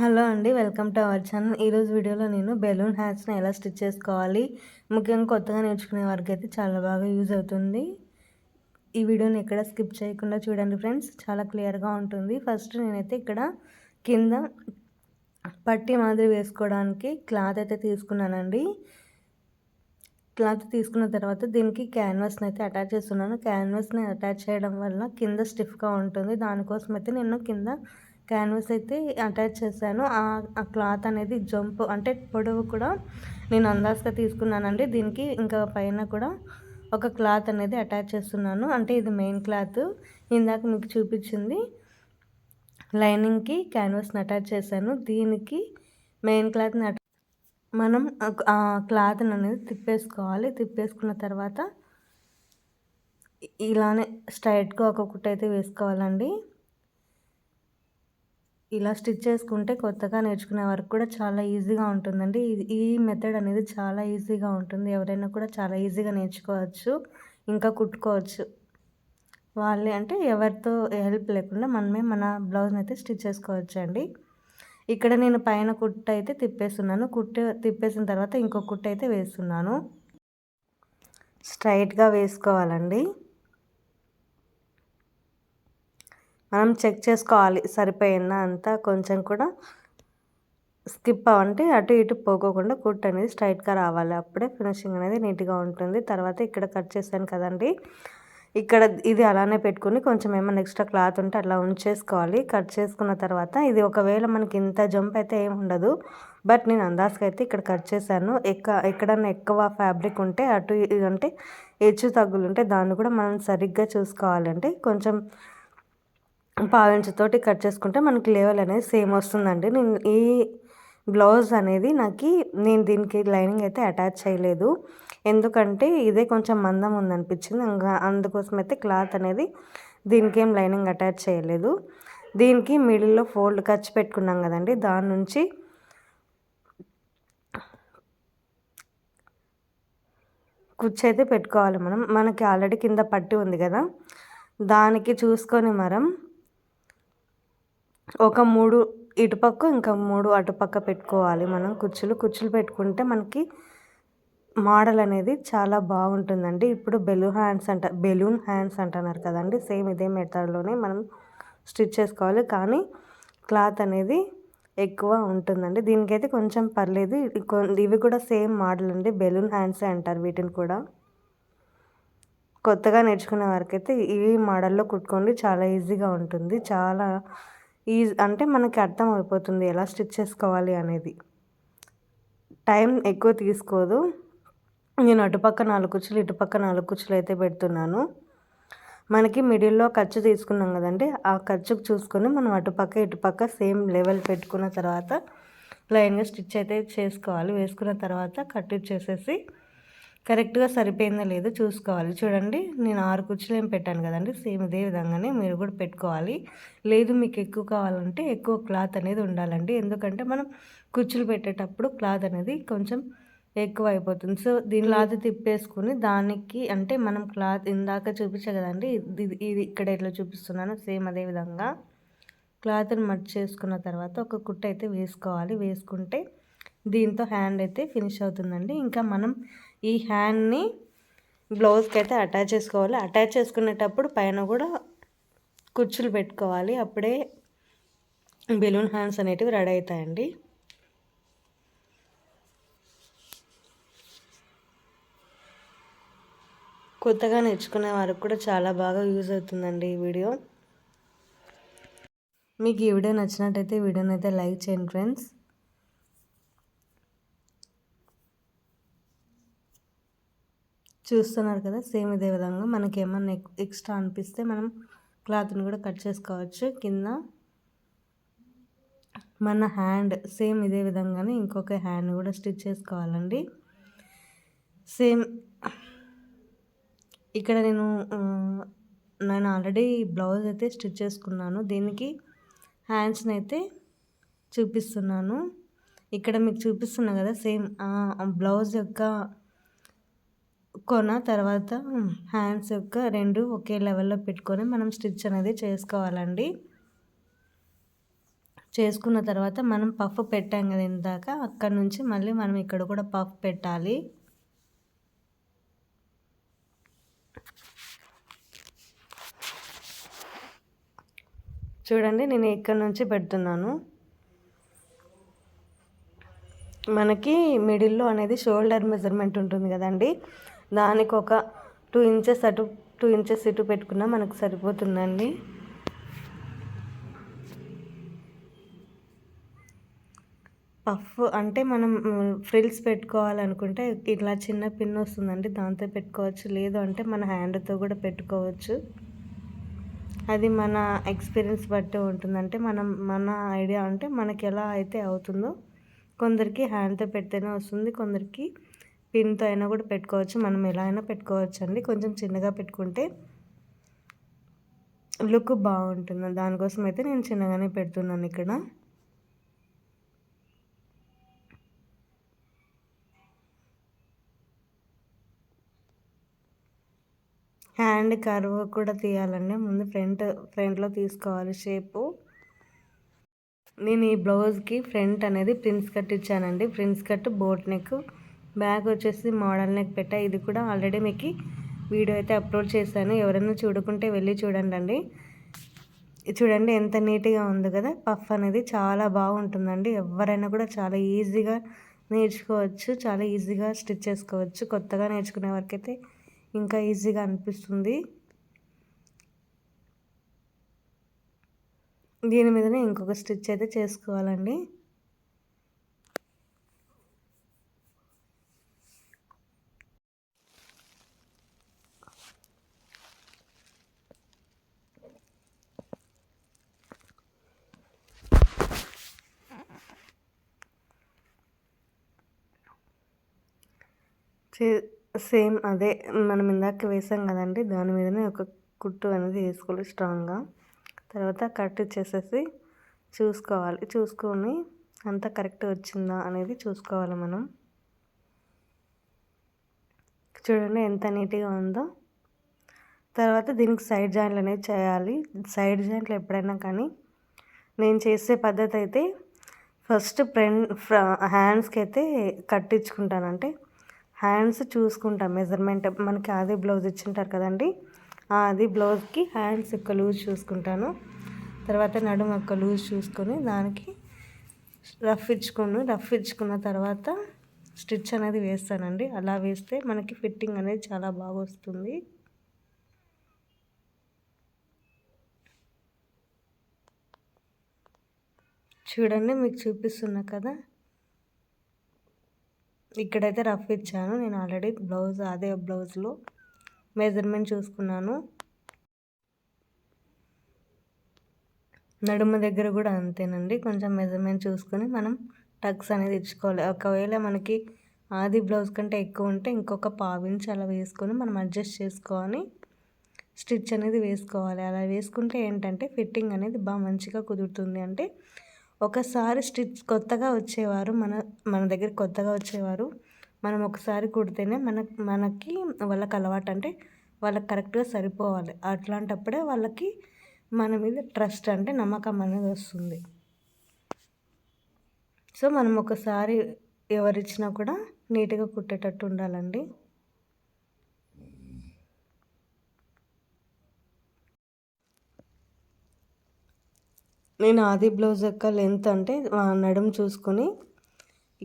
Hello అండి welcome to our channel. ఈరోజు వీడియోలో నేను బెలూన్ హ్యాట్స్ని ఎలా స్టిచ్ చేసుకోవాలి ముఖ్యంగా కొత్తగా నేర్చుకునే వారికి అయితే చాలా బాగా యూజ్ అవుతుంది. ఈ వీడియోని ఎక్కడ స్కిప్ చేయకుండా చూడండి ఫ్రెండ్స్ చాలా క్లియర్గా ఉంటుంది. ఫస్ట్ నేనైతే ఇక్కడ కింద పట్టి మాదిరి వేసుకోవడానికి క్లాత్ అయితే తీసుకున్నానండి. క్లాత్ తీసుకున్న తర్వాత దీనికి క్యాన్వాస్ని అయితే అటాచ్ చేస్తున్నాను. క్యాన్వాస్ని అటాచ్ చేయడం వల్ల కింద స్టిఫ్గా ఉంటుంది. దానికోసం అయితే నేను కింద క్యాన్వాస్ అయితే అటాచ్ చేశాను. ఆ క్లాత్ అనేది జంప్ అంటే పొడవు కూడా నేను అందాజుగా తీసుకున్నానండి. దీనికి ఇంకా పైన కూడా ఒక క్లాత్ అనేది అటాచ్ చేస్తున్నాను. అంటే ఇది మెయిన్ క్లాత్. ఇందాక మీకు చూపించింది లైనింగ్కి క్యాన్వాస్ని అటాచ్ చేశాను. దీనికి మెయిన్ క్లాత్ని మనం ఆ క్లాత్ని అనేది తిప్పేసుకోవాలి. తిప్పేసుకున్న తర్వాత ఇలానే స్ట్రైట్గా ఒక అయితే వేసుకోవాలండి. ఇలా స్టిచ్ చేసుకుంటే కొత్తగా నేర్చుకునే వరకు కూడా చాలా ఈజీగా ఉంటుందండి. ఈ మెథడ్ అనేది చాలా ఈజీగా ఉంటుంది. ఎవరైనా కూడా చాలా ఈజీగా నేర్చుకోవచ్చు ఇంకా కుట్టుకోవచ్చు. వాళ్ళే అంటే ఎవరితో హెల్ప్ లేకుండా మనమే మన బ్లౌజ్ని అయితే స్టిచ్ చేసుకోవచ్చు అండి ఇక్కడ నేను పైన కుట్ట అయితే తిప్పేస్తున్నాను. కుట్టు తిప్పేసిన తర్వాత ఇంకో కుట్ట అయితే వేస్తున్నాను. స్ట్రైట్గా వేసుకోవాలండి. మనం చెక్ చేసుకోవాలి. సరిపోయిందా అంతా కొంచెం కూడా స్కిప్ అవ్వంటే అటు ఇటు పోకోకుండా కుట్ అనేది స్ట్రైట్గా రావాలి. అప్పుడే ఫినిషింగ్ అనేది నీట్గా ఉంటుంది. తర్వాత ఇక్కడ కట్ చేశాను కదండి. ఇక్కడ ఇది అలానే పెట్టుకుని కొంచెం ఏమైనా ఎక్స్ట్రా క్లాత్ ఉంటే అట్లా ఉంచేసుకోవాలి. కట్ చేసుకున్న తర్వాత ఇది ఒకవేళ మనకి ఇంత జంప్ అయితే ఏమి ఉండదు. బట్ నేను అందాజుగా అయితే ఇక్కడ కట్ చేశాను. ఎక్క ఎక్కడన్నా ఎక్కువ ఫ్యాబ్రిక్ ఉంటే అటు అంటే హెచ్చు తగ్గులు ఉంటే దాన్ని కూడా మనం సరిగ్గా చూసుకోవాలంటే కొంచెం పావించుతోటి కట్ చేసుకుంటే మనకి లెవెల్ అనేది సేమ్ వస్తుందండి. నేను ఈ బ్లౌజ్ అనేది నాకు నేను దీనికి లైనింగ్ అయితే అటాచ్ చేయలేదు. ఎందుకంటే ఇదే కొంచెం మందం ఉందనిపించింది. ఇంకా అందుకోసం అయితే క్లాత్ అనేది దీనికి ఏం లైనింగ్ అటాచ్ చేయలేదు. దీనికి మిడిల్లో ఫోల్డ్ ఖర్చు పెట్టుకున్నాం కదండి. దాని నుంచి కుర్చీ అయితే పెట్టుకోవాలి మనం. మనకి ఆల్రెడీ కింద పట్టి ఉంది కదా. దానికి చూసుకొని మనం ఒక మూడు ఇటుపక్క ఇంకా మూడు అటుపక్క పెట్టుకోవాలి మనం. కుచ్చులు కుచ్చులు పెట్టుకుంటే మనకి మోడల్ అనేది చాలా బాగుంటుందండి. ఇప్పుడు బెలూన్ హ్యాండ్స్ అంట బెలూన్ హ్యాండ్స్ అంటున్నారు కదండి. సేమ్ ఇదే మెథడ్లోనే మనం స్టిచ్ చేసుకోవాలి. కానీ క్లాత్ అనేది ఎక్కువ ఉంటుందండి. దీనికైతే కొంచెం పర్లేదు. ఇవి కూడా సేమ్ మోడల్ అండి. బెలూన్ హ్యాండ్సే అంటారు వీటిని కూడా. కొత్తగా నేర్చుకునే వారికైతే ఈ మోడల్లో కుట్టుకోండి. చాలా ఈజీగా ఉంటుంది. చాలా ఈజ్ అంటే మనకి అర్థం అయిపోతుంది ఎలా స్టిచ్ చేసుకోవాలి అనేది. టైం ఎక్కువ తీసుకోదు. నేను అటుపక్క నాలుగు కుచ్చులు ఇటుపక్క నాలుగు కుచ్చులు అయితే పెడుతున్నాను. మనకి మిడిల్లో ఖర్చు తీసుకున్నాం కదండి ఆ ఖర్చుకు చూసుకొని మనం అటుపక్క ఇటుపక్క సేమ్ లెవెల్ పెట్టుకున్న తర్వాత లైన్గా స్టిచ్ అయితే చేసుకోవాలి. వేసుకున్న తర్వాత కట్ చేసేసి కరెక్ట్గా సరిపోయిందో లేదో చూసుకోవాలి. చూడండి నేను ఆరు కుర్చీలు ఏం పెట్టాను కదండి సేమ్ ఇదే విధంగానే మీరు కూడా పెట్టుకోవాలి. లేదు మీకు ఎక్కువ కావాలంటే ఎక్కువ క్లాత్ అనేది ఉండాలండి. ఎందుకంటే మనం కుర్చీలు పెట్టేటప్పుడు క్లాత్ అనేది కొంచెం ఎక్కువ అయిపోతుంది. సో దీని క్లాత్ తిప్పేసుకుని దానికి అంటే మనం క్లాత్ ఇందాక చూపించే కదండి ఇది ఇది ఇక్కడ ఎట్లా చూపిస్తున్నాను సేమ్ అదే విధంగా క్లాత్ని మట్ చేసుకున్న తర్వాత ఒక కుట్ట అయితే వేసుకోవాలి. వేసుకుంటే దీంతో హ్యాండ్ అయితే ఫినిష్ అవుతుందండి. ఇంకా మనం ఈ హ్యాండ్ని బ్లౌజ్కి అయితే అటాచ్ చేసుకోవాలి. అటాచ్ చేసుకునేటప్పుడు పైన కూడా కుర్చీలు పెట్టుకోవాలి. అప్పుడే బెలూన్ హ్యాండ్స్ అనేటివి రెడీ అవుతాయండి. కొత్తగా నేర్చుకునే వారికి కూడా చాలా బాగా యూజ్ అవుతుందండి ఈ వీడియో. మీకు ఈ వీడియో నచ్చినట్టయితే వీడియోని అయితే లైక్ చేయండి ఫ్రెండ్స్. చూస్తున్నారు కదా సేమ్ ఇదే విధంగా మనకి ఏమన్నా ఎక్స్ట్రా అనిపిస్తే మనం క్లాత్ని కూడా కట్ చేసుకోవచ్చు. కింద మన హ్యాండ్ సేమ్ ఇదే విధంగానే ఇంకొక హ్యాండ్ కూడా స్టిచ్ చేసుకోవాలండి. సేమ్ ఇక్కడ నేను నేను ఆల్రెడీ బ్లౌజ్ అయితే స్టిచ్ చేసుకున్నాను. దీనికి హ్యాండ్స్ని అయితే చూపిస్తున్నాను. ఇక్కడ మీకు చూపిస్తున్నా కదా సేమ్ బ్లౌజ్ యొక్క కొన తర్వాత హ్యాండ్స్ యొక్క రెండు ఒకే లెవెల్లో పెట్టుకొని మనం స్టిచ్ అనేది చేసుకోవాలండి. చేసుకున్న తర్వాత మనం పఫ్ పెట్టాం కదా ఇందాక అక్కడ నుంచి మళ్ళీ మనం ఇక్కడ కూడా పఫ్ పెట్టాలి. చూడండి నేను ఇక్కడ నుంచి పెడుతున్నాను. మనకి మిడిల్లో అనేది షోల్డర్ మెజర్మెంట్ ఉంటుంది కదండి. దానికి ఒక టూ ఇంచెస్ అటు టూ ఇంచెస్ ఇటు పెట్టుకున్నా మనకు సరిపోతుందండి. పఫ్ అంటే మనం ఫ్రిల్స్ పెట్టుకోవాలనుకుంటే ఇట్లా చిన్న పిన్ వస్తుందండి దాంతో పెట్టుకోవచ్చు. లేదు అంటే మన హ్యాండ్తో కూడా పెట్టుకోవచ్చు. అది మన ఎక్స్పీరియన్స్ బట్టి ఉంటుందంటే మనం మన ఐడియా అంటే మనకి ఎలా అయితే అవుతుందో కొందరికి హ్యాండ్తో పెడితేనే వస్తుంది కొందరికి పిన్తో అయినా కూడా పెట్టుకోవచ్చు. మనం ఎలా అయినా పెట్టుకోవచ్చు అండి కొంచెం చిన్నగా పెట్టుకుంటే లుక్ బాగుంటుంది. దానికోసం అయితే నేను చిన్నగానే పెడుతున్నాను ఇక్కడ. హ్యాండ్ కర్వ్ కూడా తీయాలండి. ముందు ఫ్రంట్ ఫ్రంట్లో తీసుకోవాలి షేపు. నేను ఈ బ్లౌజ్కి ఫ్రంట్ అనేది ప్రిన్స్ కట్ ఇచ్చానండి. Prince cut boat neck back వచ్చేసి మోడల్ నెక్ పెట్టా. ఇది కూడా ఆల్రెడీ మీకు వీడియో అయితే అప్లోడ్ చేశాను. ఎవరైనా చూడకుంటే వెళ్ళి చూడండి అండి చూడండి ఎంత నీట్గా ఉంది కదా. పఫ్ అనేది చాలా బాగుంటుందండి. ఎవరైనా కూడా చాలా ఈజీగా నేర్చుకోవచ్చు చాలా ఈజీగా స్టిచ్ చేసుకోవచ్చు. కొత్తగా నేర్చుకునే వరకైతే ఇంకా ఈజీగా అనిపిస్తుంది. దీని మీదనే ఇంకొక స్టిచ్ అయితే చేసుకోవాలండి. సేమ్ అదే మనం ఇందాక వేసాం కదండి దాని మీదనే ఒక కుట్టు అనేది వేసుకోవాలి స్ట్రాంగ్గా. తర్వాత కట్ చేసేసి చూసుకోవాలి. చూసుకొని అంత కరెక్ట్ వచ్చిందా అనేది చూసుకోవాలి మనం. చూడండి ఎంత నీట్గా ఉందో. తర్వాత దీనికి సైడ్ జాయింట్లు అనేది చేయాలి. సైడ్ జాయింట్లు ఎప్పుడైనా కానీ నేను చేసే పద్ధతి అయితే ఫస్ట్ ఫ్రంట్ హ్యాండ్స్కి అయితే కట్టించుకుంటానంటే హ్యాండ్స్ చూసుకుంటాం. మెజర్మెంట్ మనకి అది బ్లౌజ్ ఇచ్చింటారు కదండి? అది బ్లౌజ్కి హ్యాండ్స్ యొక్క లూజ్ చూసుకుంటాను. తర్వాత నడుము యొక్క లూజ్ చూసుకొని దానికి రఫ్ ఇచ్చుకొని రఫ్ ఇచ్చుకున్న తర్వాత స్టిచ్ అనేది వేస్తానండి. అలా వేస్తే మనకి ఫిట్టింగ్ అనేది చాలా బాగా వస్తుంది. చూడండి మీకు చూపిస్తున్నా కదా. ఇక్కడైతే రఫ్ ఇచ్చాను. నేను ఆల్రెడీ బ్లౌజ్ అదే బ్లౌజ్లో మెజర్మెంట్ చూసుకున్నాను. నడుమ దగ్గర కూడా అంతేనండి. కొంచెం మెజర్మెంట్ చూసుకొని మనం టక్స్ అనేది ఇచ్చుకోవాలి. ఒకవేళ మనకి ఆది బ్లౌజ్ కంటే ఎక్కువ ఉంటే ఇంకొక పావించి అలా వేసుకొని మనం అడ్జస్ట్ చేసుకొని స్టిచ్ అనేది వేసుకోవాలి. అలా వేసుకుంటే ఏంటంటే ఫిట్టింగ్ అనేది బాగా మంచిగా కుదురుతుంది. అంటే ఒకసారి స్టిచ్ కొత్తగా వచ్చేవారు మన మన దగ్గర కొత్తగా వచ్చేవారు. మనం ఒకసారి కుడితేనే మన మనకి వాళ్ళకి అలవాటు అంటే వాళ్ళకి కరెక్ట్గా సరిపోవాలి. అట్లాంటప్పుడే వాళ్ళకి మన మీద ట్రస్ట్ అంటే నమ్మకం అనేది వస్తుంది. సో మనం ఒకసారి ఎవరిచ్చినా కూడా నీట్గా కుట్టేటట్టు ఉండాలండి. నేను ఆది బ్లౌజ్ యొక్క లెంత్ అంటే నడుము చూసుకొని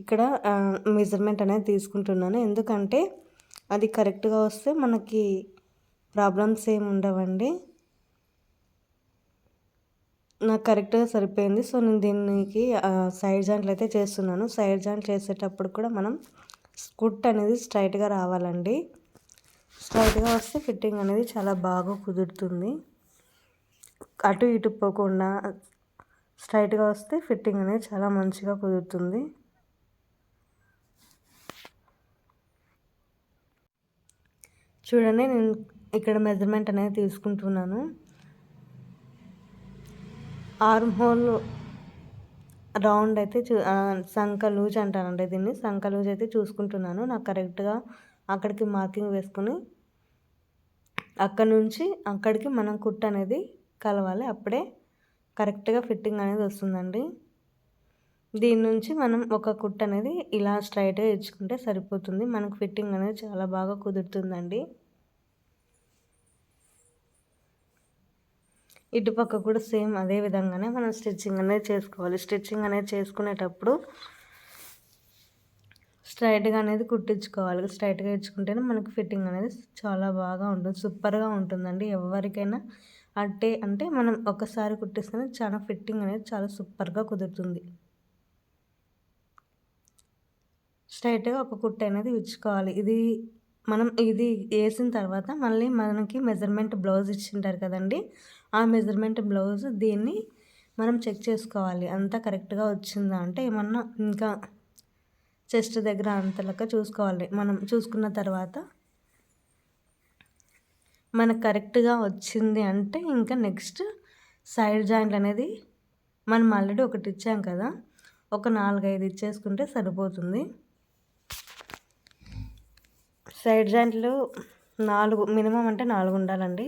ఇక్కడ మెజర్మెంట్ అనేది తీసుకుంటున్నాను. ఎందుకంటే అది కరెక్ట్గా వస్తే మనకి ప్రాబ్లమ్స్ ఏమి ఉండవండి. నాకు కరెక్ట్గా సరిపోయింది. సో నేను దీనికి సైడ్ జాయింట్లు అయితే చేస్తున్నాను. సైడ్ జాయింట్ చేసేటప్పుడు కూడా మనం స్కుట్ అనేది స్ట్రైట్గా రావాలండి. స్ట్రైట్గా వస్తే ఫిట్టింగ్ అనేది చాలా బాగా కుదురుతుంది. అటు ఇటు పోకుండా స్ట్రైట్గా వస్తే ఫిట్టింగ్ అనేది చాలా మంచిగా కుదురుతుంది. చూడండి నేను ఇక్కడ మెజర్మెంట్ అనేది తీసుకుంటున్నాను. ఆర్మ్ హోల్ రౌండ్ అయితే చూ సంక లూజ్ అంటానండి దీన్ని. సంక లూజ్ అయితే చూసుకుంటున్నాను. నాకు కరెక్ట్గా అక్కడికి మార్కింగ్ వేసుకుని అక్కడ నుంచి అక్కడికి మనం కుట్ అనేది కలవాలి. అప్పుడే కరెక్ట్గా ఫిట్టింగ్ అనేది వస్తుందండి. దీని నుంచి మనం ఒక కుట్ అనేది ఇలా స్ట్రైట్గా ఇచ్చుకుంటే సరిపోతుంది. మనకు ఫిట్టింగ్ అనేది చాలా బాగా కుదురుతుందండి. ఇటుపక్క కూడా సేమ్ అదే విధంగానే మనం స్టిచ్చింగ్ అనేది చేసుకోవాలి. స్టిచ్చింగ్ అనేది చేసుకునేటప్పుడు స్ట్రైట్గా అనేది కుట్టించుకోవాలి. స్ట్రైట్గా ఇచ్చుకుంటేనే మనకు ఫిట్టింగ్ అనేది చాలా బాగా ఉంటుంది. సూపర్గా ఉంటుందండి. ఎవరికైనా అంటే అంటే మనం ఒకసారి కుట్టేస్తేనే చాలా ఫిట్టింగ్ అనేది చాలా సూపర్గా కుదురుతుంది. స్ట్రైట్గా ఒక కుట్ట అనేది ఇచ్చుకోవాలి. ఇది మనం ఇది వేసిన తర్వాత మళ్ళీ మనకి మెజర్మెంట్ బ్లౌజ్ ఇచ్చింటారు కదండి ఆ మెజర్మెంట్ బ్లౌజ్ దీన్ని మనం చెక్ చేసుకోవాలి. అంతా కరెక్ట్గా వచ్చిందా అంటే ఏమన్నా ఇంకా చెస్ట్ దగ్గర అంతలక చూసుకోవాలి. మనం చూసుకున్న తర్వాత మనకు కరెక్ట్గా వచ్చింది అంటే ఇంకా నెక్స్ట్ సైడ్ జాయింట్ అనేది మనం ఆల్రెడీ ఒకటి ఇచ్చాం కదా ఒక నాలుగైదు ఇచ్చేసుకుంటే సరిపోతుంది. సైడ్ జాయింట్లు నాలుగు మినిమం అంటే నాలుగు ఉండాలండి.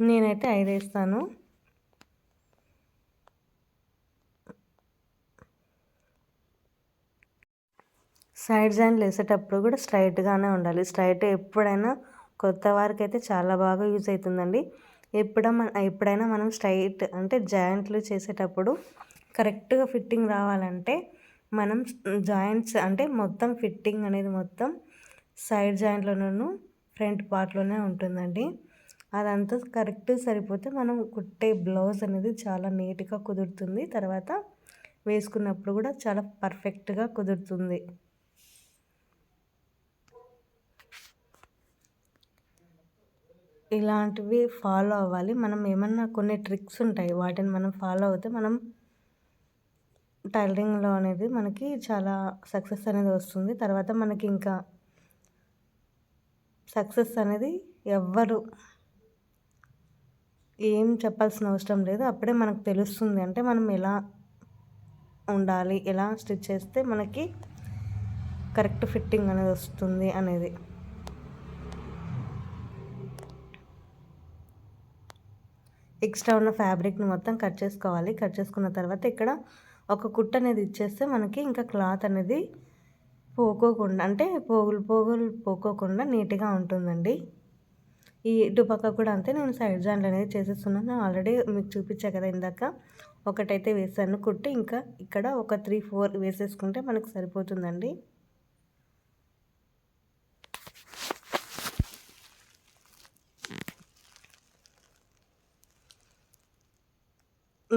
నేనైతే ఐదు వేస్తాను సైడ్ జాయింట్లు వేసేటప్పుడు కూడా స్ట్రైట్గానే ఉండాలి. స్ట్రైట్ ఎప్పుడైనా కొత్త వారికి అయితే చాలా బాగా యూజ్ అవుతుందండి. ఎప్పుడ ఎప్పుడైనా మనం స్ట్రైట్ అంటే జాయింట్లు చేసేటప్పుడు కరెక్ట్గా ఫిట్టింగ్ రావాలంటే మనం జాయింట్స్ అంటే మొత్తం ఫిట్టింగ్ అనేది మొత్తం సైడ్ జాయింట్లోనూ ఫ్రంట్ పార్ట్లోనే ఉంటుందండి. అదంతా కరెక్ట్ సరిపోతే మనం కుట్టే బ్లౌజ్ అనేది చాలా నీట్గా కుదురుతుంది. తర్వాత వేసుకున్నప్పుడు కూడా చాలా పర్ఫెక్ట్గా కుదురుతుంది. ఇలాంటివి ఫాలో అవ్వాలి. మనం ఏమన్నా కొన్ని ట్రిక్స్ ఉంటాయి వాటిని మనం ఫాలో అవుతే మనం టైలరింగ్లో అనేది మనకి చాలా సక్సెస్ అనేది వస్తుంది. తర్వాత మనకి ఇంకా సక్సెస్ అనేది ఎవ్వరు ఏం చెప్పాల్సిన అవసరం లేదు. అప్పుడే మనకు తెలుస్తుంది. అంటే మనం ఎలా ఉండాలి ఎలా స్టిచ్ చేస్తే మనకి కరెక్ట్ ఫిట్టింగ్ అనేది వస్తుంది అనేది. ఎక్స్ట్రా ఉన్న ఫ్యాబ్రిక్ని మొత్తం కట్ చేసుకోవాలి. కట్ చేసుకున్న తర్వాత ఇక్కడ ఒక కుట్ అనేది ఇచ్చేస్తే మనకి ఇంకా క్లాత్ అనేది పోకోకుండా అంటే పోగులు పోగులు పోకోకుండా నీట్గా ఉంటుందండి. ఈ ఇటుపక్క కూడా అంతే నేను సైడ్ జాయింట్లు అనేది చేసేస్తున్నాను. ఆల్రెడీ మీకు చూపించా కదా ఇందాక. ఒకటైతే వేసాను కుట్టి. ఇంకా ఇక్కడ ఒక త్రీ ఫోర్ వేసేసుకుంటే మనకు సరిపోతుందండి.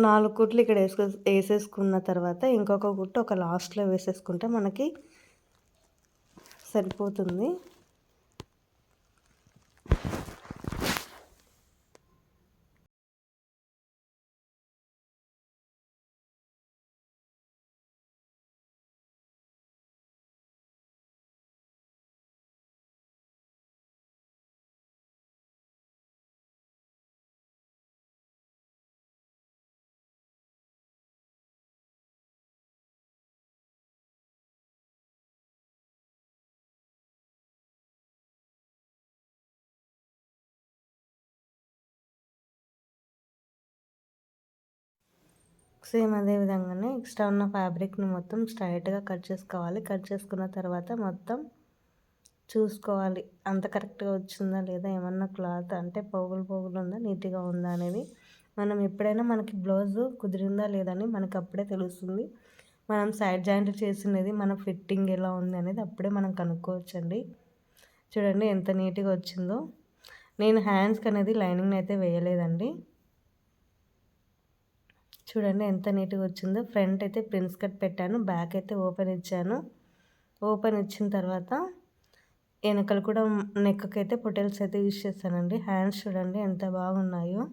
నాలుగు కుట్లు ఇక్కడ వేసుకు వేసేసుకున్న తర్వాత ఇంకొక కుట్టు ఒక లాస్ట్లో వేసేసుకుంటే మనకి సరిపోతుంది. సేమ్ అదే విధంగానే ఎక్స్ట్రా ఉన్న ఫ్యాబ్రిక్ని మొత్తం స్ట్రైట్గా కట్ చేసుకోవాలి. కట్ చేసుకున్న తర్వాత మొత్తం చూసుకోవాలి. అంత కరెక్ట్గా వచ్చిందా లేదా ఏమన్నా క్లాత్ అంటే పోగులు పోగులు ఉందా నీట్గా ఉందా అనేది మనం ఎప్పుడైనా మనకి బ్లౌజ్ కుదిరిందా లేదని మనకు అప్పుడే తెలుస్తుంది. మనం సైడ్ జాయింట్ చేసినది మన ఫిట్టింగ్ ఎలా ఉంది అనేది అప్పుడే మనం కనుక్కోవచ్చండి. చూడండి ఎంత నీట్గా వచ్చిందో. నేను హ్యాండ్స్కి అనేది లైనింగ్ అయితే వేయలేదండి. చూడండి ఎంత నీట్గా వచ్చిందో. ఫ్రంట్ అయితే ప్రిన్స్ కట్ పెట్టాను బ్యాక్ అయితే ఓపెన్ ఇచ్చాను. ఓపెన్ ఇచ్చిన తర్వాత వెనకలు కూడా నెక్కకి అయితే పొటెల్స్ అయితే యూజ్ చేస్తానండి. హ్యాండ్స్ చూడండి ఎంత బాగున్నాయో.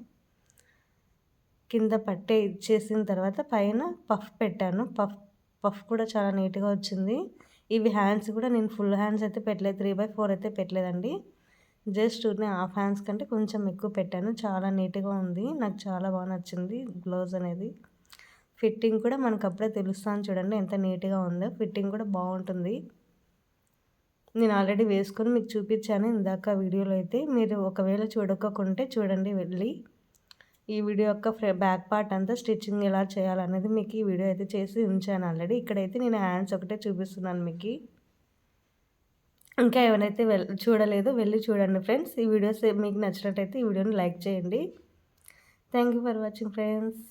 కింద పట్టే ఇచ్చేసిన తర్వాత పైన పఫ్ పెట్టాను. పఫ్ పఫ్ కూడా చాలా నీట్గా వచ్చింది. ఇవి హ్యాండ్స్ కూడా నేను ఫుల్ హ్యాండ్స్ అయితే పెట్టలేదు. త్రీ బై ఫోర్ అయితే పెట్టలేదండి. జస్ట్ నేను హాఫ్ హ్యాండ్స్ కంటే కొంచెం ఎక్కువ పెట్టాను. చాలా నీట్గా ఉంది. నాకు చాలా బాగా నచ్చింది బ్లౌజ్ అనేది. ఫిట్టింగ్ కూడా మనకు అప్పుడే తెలుస్తాను చూడండి ఎంత నీట్గా ఉందో. ఫిట్టింగ్ కూడా బాగుంటుంది. నేను ఆల్రెడీ వేసుకొని మీకు చూపించాను ఇందాక వీడియోలో అయితే. మీరు ఒకవేళ చూడకుంటే చూడండి వెళ్ళి. ఈ వీడియో యొక్క బ్యాక్ పార్ట్ అంతా స్టిచ్చింగ్ ఎలా చేయాలనేది మీకు ఈ వీడియో అయితే చేసి ఉంచాను ఆల్రెడీ. ఇక్కడైతే నేను హ్యాండ్స్ ఒకటే చూపిస్తున్నాను మీకు. ఇంకా ఎవరైతే వెల్ చూడలేదో వెళ్ళి చూడండి ఫ్రెండ్స్. ఈ వీడియోస్ మీకు నచ్చినట్టయితే ఈ వీడియోని లైక్ చేయండి. Thank you for watching friends.